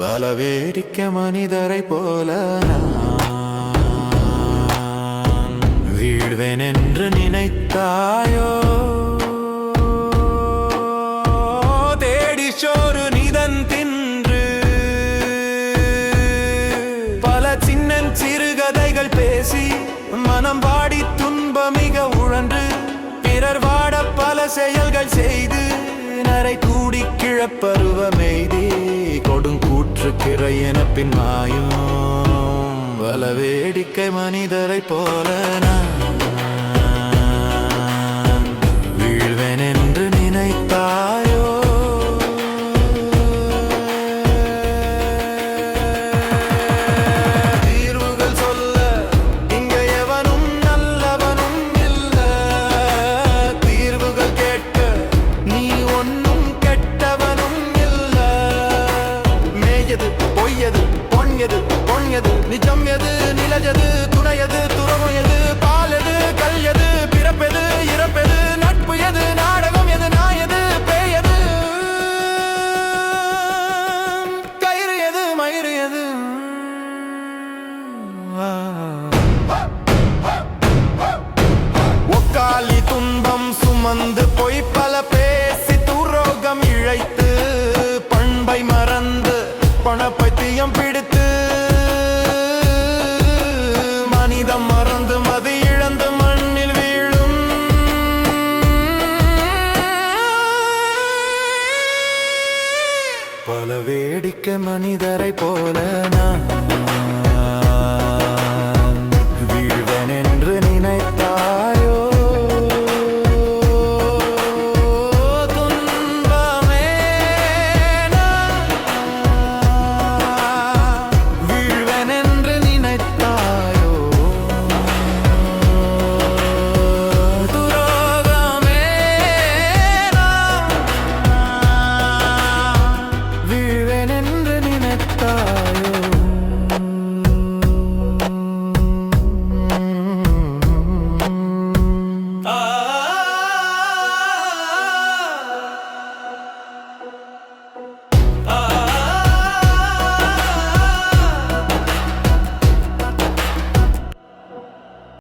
பல வேடிக்கை மனிதரை போல நான் வீழ்வேன் என்று நினைத்தாயோ? தேடி சோறு நிதன் தின்று. பல சின்னன் சிறுகதைகள் பேசி மனம் பாடி துன்ப மிக உழன்று. பிறர் வாட பல செயல்கள் செய்து நரை கூடி கிழப்பருவமெய்தி கொடுங்கூற்று கிரை என பின் மாயும். பல வேடிக்கை மனிதரை போல நான். மேயது பொய்யது பொன் எது நிஜம் எது நிலஜது துணையது துறவம் எது பாலது கல்யது பிறப்பெது இறப்பெது நட்பு எது நாடகம் எது நாயது பேயது கயிறு எது மயிறு எது. ஒக்காலி துன்பம் சுமந்து பொய்ப்ப மனிதரை போல நான்.